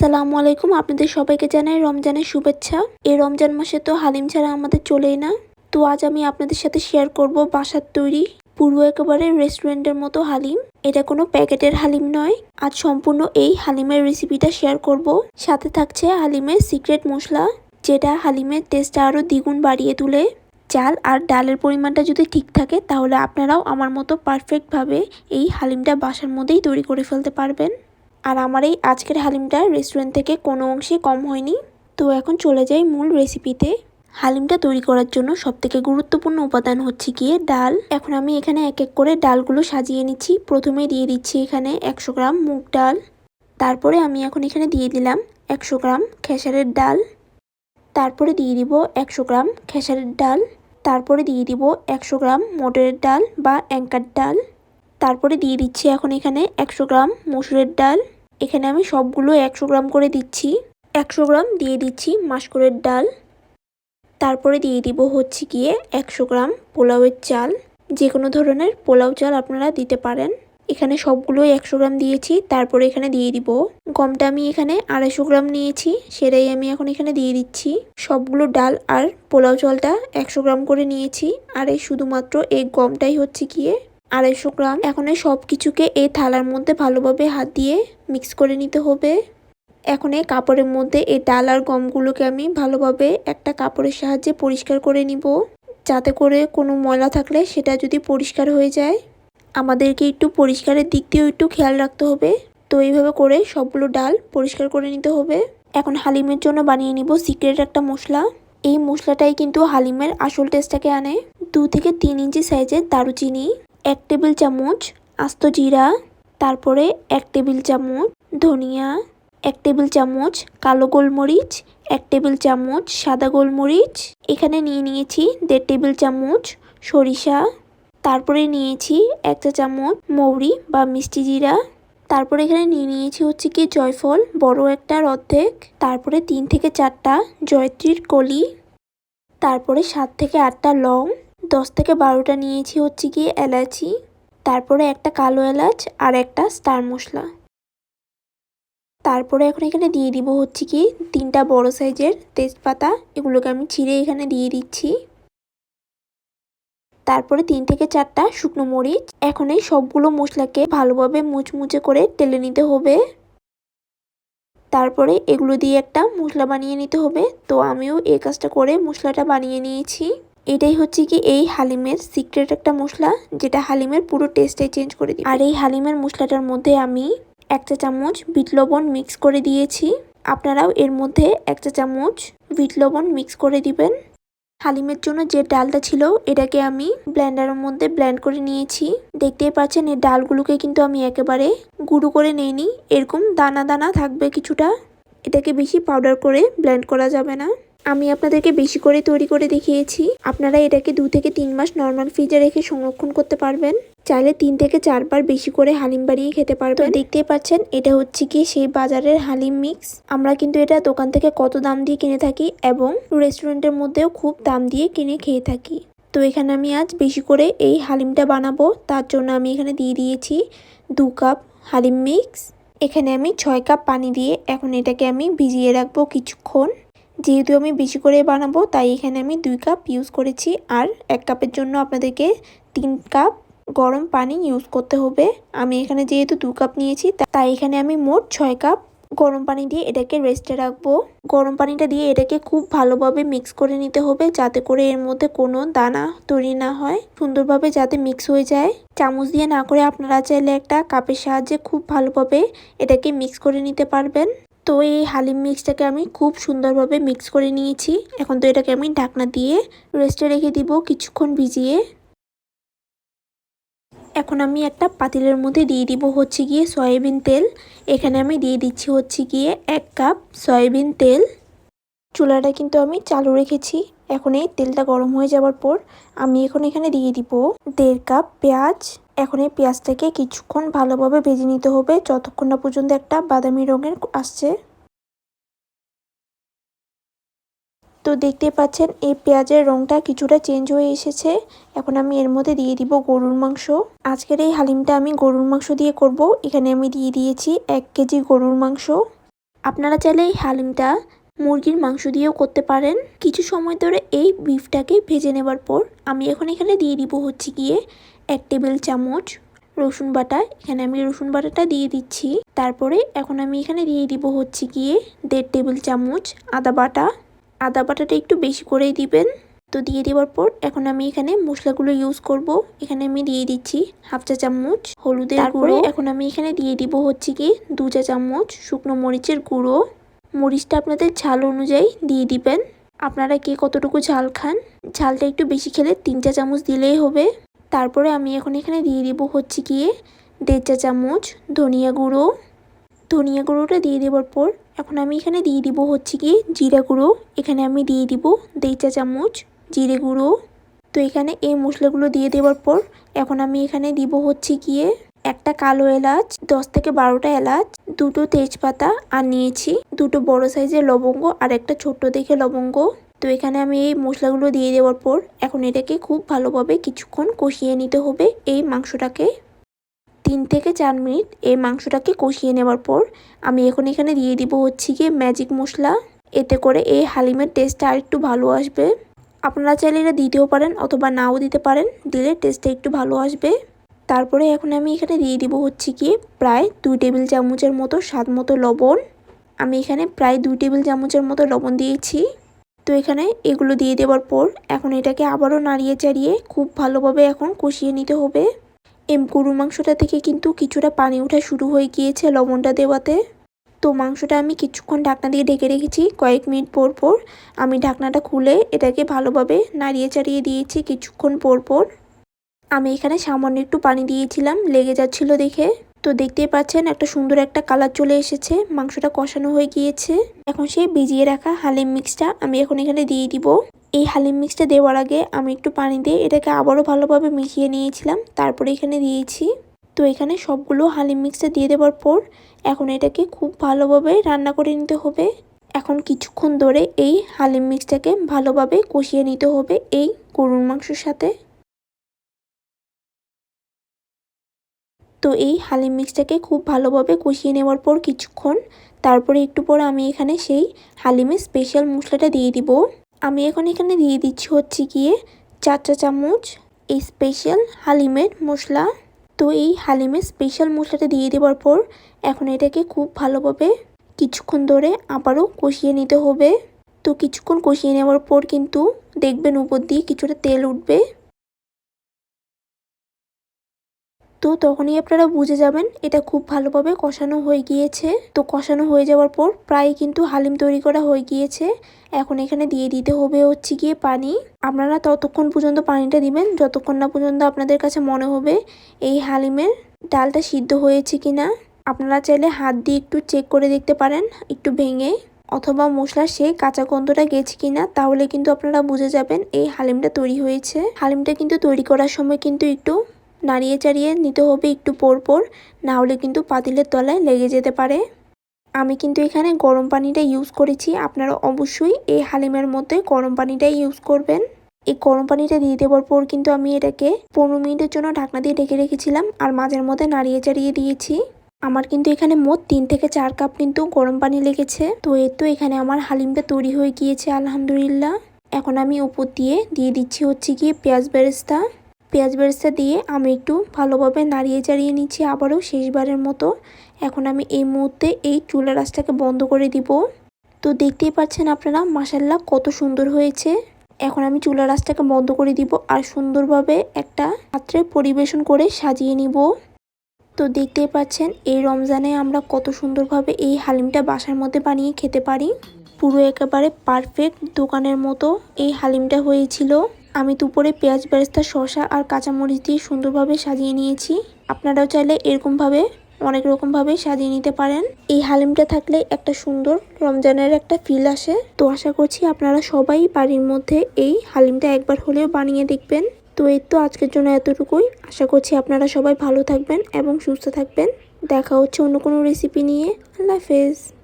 আসসালামু আলাইকুম। আপনাদের সবাইকে জানাই রমজানের শুভেচ্ছা। এই রমজান মাসে তো হালিম ছাড়া আমাদের চলেই না। তো আজ আমি আপনাদের সাথে শেয়ার করব বাসার তৈরি। পুরো একেবারে রেস্টুরেন্টের মতো হালিম। এটা কোনো প্যাকেটের হালিম নয়। আজ সম্পূর্ণ এই হালিমের রেসিপিটা শেয়ার করব। সাথে থাকছে হালিমের সিক্রেট মশলা, যেটা হালিমের টেস্টটা আরও দ্বিগুণ বাড়িয়ে তুলে। চাল আর ডালের পরিমাণটা যদি ঠিক থাকে, তাহলে আপনারাও আমার মতো পারফেক্টভাবে এই হালিমটা বাসার মধ্যেই তৈরি করে ফেলতে পারবেন। আর আমার এই আজকের হালিমটা রেস্টুরেন্ট থেকে কোনো অংশে কম হয়নি। তো এখন চলে যাই মূল রেসিপিতে হালিমটা তৈরি করার জন্য সবথেকে গুরুত্বপূর্ণ উপাদান হচ্ছে গিয়ে ডাল। এখন আমি এখানে এক এক করে ডালগুলো সাজিয়ে নিচ্ছি। প্রথমে দিয়ে দিচ্ছি এখানে একশো গ্রাম মুগ ডাল। তারপরে আমি এখন এখানে দিয়ে দিলাম একশো গ্রাম খেসারের ডাল। তারপরে দিয়ে দিব একশো গ্রাম খেসারের ডাল। তারপরে দিয়ে দিব একশো গ্রাম মটরের ডাল বা অ্যাঙ্কার ডাল। তারপরে দিয়ে দিচ্ছি এখন এখানে একশো গ্রাম মসুরের ডাল। এখানে আমি সবগুলো একশো গ্রাম করে দিচ্ছি। একশো গ্রাম দিয়ে দিচ্ছি মাসকরের ডাল। তারপরে দিয়ে দিব হচ্ছে গিয়ে একশো গ্রাম পোলাওয়ের চাল। যে কোনো ধরনের পোলাও চাল আপনারা দিতে পারেন। এখানে সবগুলোই একশো গ্রাম দিয়েছি। তারপরে এখানে দিয়ে দিব গমটা আমি এখানে আড়াইশো গ্রাম নিয়েছি। সেটাই আমি এখন এখানে দিয়ে দিচ্ছি। সবগুলো ডাল আর পোলাও চালটা একশো গ্রাম করে নিয়েছি। আর এই শুধুমাত্র এই গমটাই হচ্ছে গিয়ে আড়াইশো গ্রাম। এখন এই সব কিছুকে এই থালার মধ্যে ভালোভাবে হাত দিয়ে মিক্স করে নিতে হবে। এখন এই কাপড়ের মধ্যে এই ডাল আর গমগুলোকে আমি ভালোভাবে একটা কাপড়ের সাহায্যে পরিষ্কার করে নিব। যাতে করে কোনো ময়লা থাকলে সেটা যদি পরিষ্কার হয়ে যায়, আমাদেরকে একটু পরিষ্কারের দিক দিয়েও একটু খেয়াল রাখতে হবে। তো এইভাবে করে সবগুলো ডাল পরিষ্কার করে নিতে হবে। এখন হালিমের জন্য বানিয়ে নিব সিক্রেট একটা মশলা। এই মশলাটাই কিন্তু হালিমের আসল টেস্টটাকে আনে। দু থেকে তিন ইঞ্চি সাইজের দারুচিনি। এক টেবিল চামচ আস্ত জিরা, তারপরে এক টেবিল চামচ ধনিয়া, এক টেবিল চামচ কালো গোলমরিচ, এক টেবিল চামচ সাদা গোলমরিচ। এখানে নিয়ে নিয়েছি দেড় টেবিল চামচ সরিষা, তারপরে নিয়েছি এক চা চামচ মৌরি বা মিষ্টি জিরা। তারপরে এখানে নিয়ে নিয়েছি হচ্ছে কি জয়ফল, বড় একটার অর্ধেক, তারপরে তিন থেকে চারটা জয়ত্রীর কলি, তারপরে সাত থেকে আটটা লং দশ থেকে বারোটা নিয়েছি হচ্ছে গিয়ে এলাচি, তারপরে একটা কালো এলাচ আর একটা স্টার মশলা। তারপরে এখন এখানে দিয়ে দিব হচ্ছে কি তিনটা বড় সাইজের তেজপাতা, এগুলোকে আমি ছিঁড়ে এখানে দিয়ে দিচ্ছি। তারপরে তিন থেকে চারটা শুকনো মরিচ, এখন এই সবগুলো মশলাকে ভালোভাবে মুচমুচে করে টেলে নিতে হবে। তারপরে এগুলো দিয়ে একটা মশলা বানিয়ে নিতে হবে, তো আমিও এই কাজটা করে মশলাটা বানিয়ে নিয়েছি। এটাই হচ্ছে কি এই হালিমের সিক্রেট একটা মশলা, যেটা হালিমের পুরো টেস্টটাই চেঞ্জ করে দিই আর এই হালিমের মশলাটার মধ্যে আমি এক চা চামচ বিট লবণ মিক্স করে দিয়েছি। আপনারাও এর মধ্যে এক চা চামচ বিট লবণ মিক্স করে দিবেন। হালিমের জন্য যে ডালটা ছিল, এটাকে আমি ব্লেন্ডারের মধ্যে ব্লেন্ড করে নিয়েছি। দেখতেই পাচ্ছেন, এই ডালগুলোকে কিন্তু আমি একেবারে গুঁড়ো করে নেইনি। এরকম দানা দানা থাকবে কিছুটা। এটাকে বেশি পাউডার করে ব্লেন্ড করা যাবে না। আমি আপনাদেরকে বেশি করে তৈরি করে দেখিয়েছি। আপনারা এটাকে দু থেকে তিন মাস নর্মাল ফ্রিজে রেখে সংরক্ষণ করতে পারবেন। চাইলে তিন থেকে চারবার বেশি করে হালিম বাড়িয়ে খেতে পারবেন। দেখতে পাচ্ছেন, এটা হচ্ছে কি সেই বাজারের হালিম মিক্স আমরা কিন্তু এটা দোকান থেকে কত দাম দিয়ে কিনে থাকি এবং রেস্টুরেন্টের মধ্যেও খুব দাম দিয়ে কিনে খেয়ে থাকি। তো এখানে আমি আজ বেশি করে এই হালিমটা বানাবো। তার জন্য আমি এখানে দিয়ে দিয়েছি দু কাপ হালিম মিক্স এখানে আমি ছয় কাপ পানি দিয়ে এখন এটাকে আমি ভিজিয়ে রাখব কিছুক্ষণ। যেহেতু আমি বেশি করে বানাবো, তাই এখানে আমি দুই কাপ ইউজ করেছি। আর এক কাপের জন্য আপনাদেরকে তিন কাপ গরম পানি ইউজ করতে হবে। আমি এখানে যেহেতু দু কাপ নিয়েছি তাই এখানে আমি মোট ছয় কাপ গরম পানি দিয়ে এটাকে রেস্টে রাখব। গরম পানিটা দিয়ে এটাকে খুব ভালোভাবে মিক্স করে নিতে হবে, যাতে করে এর মধ্যে কোনো দানা তৈরি না হয়। সুন্দরভাবে যাতে মিক্স হয়ে যায়। চামচ দিয়ে না করে আপনারা চাইলে একটা কাপের সাহায্যে খুব ভালোভাবে এটাকে মিক্স করে নিতে পারবেন। তো এই হালিম মিক্সটাকে আমি খুব সুন্দরভাবে মিক্স করে নিয়েছি। এখন তো এটাকে আমি ঢাকনা দিয়ে রেস্টে রেখে দিব কিছুক্ষণ ভিজিয়ে। এখন আমি একটা পাতিলের মধ্যে দিয়ে দিব হচ্ছে গিয়ে সয়াবিন তেল। এখানে আমি দিয়ে দিচ্ছি হচ্ছে গিয়ে এক কাপ সয়াবিন তেল। চুলাটা কিন্তু আমি চালু রেখেছি। এখন এই তেলটা গরম হয়ে যাওয়ার পর আমি এখন এখানে দিয়ে দিব দেড় কাপ পেঁয়াজ। এখন এই পেঁয়াজটাকে কিছুক্ষণ ভালোভাবে ভেজে নিতে হবে। যতক্ষণ না পর্যন্ত একটা বাদামি রঙের আসছে। তো দেখতে পাচ্ছেন, এই পেঁয়াজের রংটা কিছুটা চেঞ্জ হয়ে এসেছে। এখন আমি এর মধ্যে দিয়ে দিব গরুর মাংস। আজকের এই হালিমটা আমি গরুর মাংস দিয়ে করব। এখানে আমি দিয়ে দিয়েছি এক কেজি গরুর মাংস। আপনারা চাইলে এই হালিমটা মুরগির মাংস দিয়েও করতে পারেন। কিছু সময় ধরে এই বিফটাকে ভেজে নেবার পর আমি এখন এখানে দিয়ে দিব হচ্ছে গিয়ে এক টেবিল চামচ রসুন বাটা। এখানে আমি রসুন বাটাটা দিয়ে দিচ্ছি। তারপরে এখন আমি এখানে দিয়ে দিব হচ্ছে গিয়ে দেড় টেবিল চামচ আদা বাটা। আদা বাটাটা একটু বেশি করেই দিবেন। তো দিয়ে দেওয়ার পর এখন আমি এখানে মশলাগুলো ইউজ করব। এখানে আমি দিয়ে দিচ্ছি হাফ চা চামচ হলুদের গুঁড়ো। এখন আমি এখানে দিয়ে দিব হচ্ছে কি দু চা চামচ শুকনো মরিচের গুঁড়ো। মরিচটা আপনাদের ঝাল অনুযায়ী দিয়ে দিবেন। আপনারা কে কতটুকু ঝাল খান? ঝালটা একটু বেশি খেলে তিন চা চামচ দিলেই হবে। তারপরে আমি এখন এখানে দিয়ে দিব হচ্ছে গিয়ে দেড় চা চামচ ধনিয়া গুঁড়ো। ধনিয়া গুঁড়োটা দিয়ে দেওয়ার পর এখন আমি এখানে দিয়ে দিব হচ্ছে গিয়ে জিরা গুঁড়ো। এখানে আমি দিয়ে দিব দেড় চা চামচ জিরে গুঁড়ো। তো এখানে এই মশলাগুলো দিয়ে দেওয়ার পর এখন আমি এখানে দিব হচ্ছে গিয়ে একটা কালো এলাচ, দশ থেকে বারোটা এলাচ, দুটো তেজপাতা আর নিয়েছি দুটো বড় সাইজের লবঙ্গ আর একটা ছোট্ট দেখে লবঙ্গ। তো এখানে আমি এই মশলাগুলো দিয়ে দেওয়ার পর এখন এটাকে খুব ভালোভাবে কিছুক্ষণ কষিয়ে নিতে হবে। এই মাংসটাকে তিন থেকে চার মিনিট এই মাংসটাকে কষিয়ে নেওয়ার পর আমি এখন এখানে দিয়ে দিব হচ্ছে গিয়ে ম্যাজিক মশলা। এতে করে এই হালিমের টেস্টটা আরেকটু ভালো আসবে। আপনারা চাইলে এটা দিতেও পারেন অথবা নাও দিতে পারেন, দিলে টেস্টটা একটু ভালো আসবে। তারপরে এখন আমি এখানে দিয়ে দিব হচ্ছে গিয়ে প্রায় দুই টেবিল চামচের মতো স্বাদ মতো লবণ। আমি এখানে প্রায় দুই টেবিল চামচের মতো লবণ দিয়েছি। তো এখানে এগুলো দিয়ে দেওয়ার পর এখন এটাকে আবারও নাড়িয়ে চাড়িয়ে খুব ভালোভাবে এখন কষিয়ে নিতে হবে। এম গরুর মাংসটা থেকে কিন্তু কিছুটা পানি ওঠা শুরু হয়ে গিয়েছে লবণটা দেওয়াতে। তো মাংসটা আমি কিছুক্ষণ ঢাকনা দিয়ে ঢেকে রেখেছি কয়েক মিনিট পর পর। আমি ঢাকনাটা খুলে এটাকে ভালোভাবে নাড়িয়ে চাড়িয়ে দিয়েছি কিছুক্ষণ পর পর। আমি এখানে সামান্য একটু পানি দিয়েছিলাম, লেগে যাচ্ছিল দেখে। তো দেখতেই পাচ্ছেন একটা সুন্দর একটা কালার চলে এসেছে, মাংসটা কষানো হয়ে গিয়েছে। এখন সেই ভিজিয়ে রাখা হালিম মিক্সটা আমি এখন এখানে দিয়ে দিব। এই হালিম মিক্সটা দেওয়ার আগে আমি একটু পানি দিয়ে এটাকে আবারও ভালোভাবে মিশিয়ে নিয়েছিলাম, তারপরে এখানে দিয়েছি। তো এখানে সবগুলো হালিম মিক্সটা দিয়ে দেওয়ার পর এখন এটাকে খুব ভালোভাবে রান্না করে নিতে হবে। এখন কিছুক্ষণ ধরে এই হালিম মিক্সটাকে ভালোভাবে কষিয়ে নিতে হবে এই গরুর মাংসের সাথে। তো এই হালিম মিক্সটাকে খুব ভালোভাবে কষিয়ে নেওয়ার পর কিছুক্ষণ, তারপরে একটু পর আমি এখানে সেই হালিমের স্পেশাল মশলাটা দিয়ে দিব। আমি এখন এখানে দিয়ে দিচ্ছি হচ্ছে গিয়ে চার চা চামচ এই স্পেশাল হালিমের মশলা। তো এই হালিমের স্পেশাল মশলাটা দিয়ে দেওয়ার পর এখন এটাকে খুব ভালোভাবে কিছুক্ষণ ধরে আবারও কষিয়ে নিতে হবে। তো কিছুক্ষণ কষিয়ে নেওয়ার পর কিন্তু দেখবেন উপর দিয়ে কিছুটা তেল উঠবে। তো তখনই আপনারা বুঝে যাবেন এটা খুব ভালোভাবে কষানো হয়ে গিয়েছে। তো কষানো হয়ে যাওয়ার পর প্রায় কিন্তু হালিম তৈরি করা হয়ে গিয়েছে। এখন এখানে দিয়ে দিতে হবে হচ্ছে গিয়ে পানি। আপনারা ততক্ষণ পর্যন্ত পানিটা দিবেন, যতক্ষণ না পর্যন্ত আপনাদের কাছে মনে হবে এই হালিমের ডালটা সিদ্ধ হয়েছে কিনা। আপনারা চাইলে হাত দিয়ে একটু চেক করে দেখতে পারেন, একটু ভেঙে। অথবা মশলার সেই কাঁচা গন্ধটা গেছে কিনা, তাহলে কিন্তু আপনারা বুঝে যাবেন এই হালিমটা তৈরি হয়েছে। হালিমটা কিন্তু তৈরি করার সময় কিন্তু একটু নাড়িয়ে চাড়িয়ে নিতে হবে একটু পর পর না হলে কিন্তু পাতিলের তলায় লেগে যেতে পারে। আমি কিন্তু এখানে গরম পানিটা ইউজ করেছি। আপনারা অবশ্যই এই হালিমের মধ্যে গরম পানিটাই ইউজ করবেন। এই গরম পানিটা দিয়ে দেওয়ার পর কিন্তু আমি এটাকে পনেরো মিনিটের জন্য ঢাকনা দিয়ে ঢেকে রেখেছিলাম আর মাঝের মধ্যে নাড়িয়ে চাড়িয়ে দিয়েছি। আমার কিন্তু এখানে মোট তিন থেকে চার কাপ কিন্তু গরম পানি লেগেছে। তো এর তো এখানে আমার হালিমটা তৈরি হয়ে গিয়েছে, আলহামদুলিল্লাহ। এখন আমি উপর দিয়ে দিয়ে দিচ্ছি হচ্ছে গিয়ে পেঁয়াজ বেরেস্তা। পেঁয়াজ বেরেস্তা দিয়ে আমি একটু ভালোভাবে নাড়িয়ে চাড়িয়ে নিচ্ছি আবারও শেষবারের মতো। এখন আমি এই মুহূর্তে এই চুলা রাসটাকে বন্ধ করে দিব। তো দেখতেই পাচ্ছেন আপনারা মাসাল্লাহ কত সুন্দর হয়েছে। এখন আমি চুলা রাসটাকে বন্ধ করে দিব আর সুন্দরভাবে একটা পাত্রে পরিবেশন করে সাজিয়ে নিব। তো দেখতেই পাচ্ছেন, এই রমজানে আমরা কত সুন্দরভাবে এই হালিমটা বাসার মধ্যে বানিয়ে খেতে পারি। পুরো একেবারে পারফেক্ট দোকানের মতো এই হালিমটা হয়েছিল। আমি দুপুরে পেঁয়াজ, বেরেস্তা, শসা আর কাঁচামরিচ দিয়ে সুন্দরভাবে সাজিয়ে নিয়েছি। আপনারাও চাইলে এরকমভাবে, অনেক রকমভাবে সাজিয়ে নিতে পারেন। এই হালিমটা থাকলে একটা সুন্দর রমজানের একটা ফিল আসে। তো আশা করছি আপনারা সবাই বাড়ির মধ্যে এই হালিমটা একবার হলেও বানিয়ে দেখবেন। তো এই তো আজকের জন্য এতটুকুই। আশা করছি আপনারা সবাই ভালো থাকবেন এবং সুস্থ থাকবেন। দেখা হচ্ছে অন্য কোনো রেসিপি নিয়ে। আল্লাহ হাফেজ।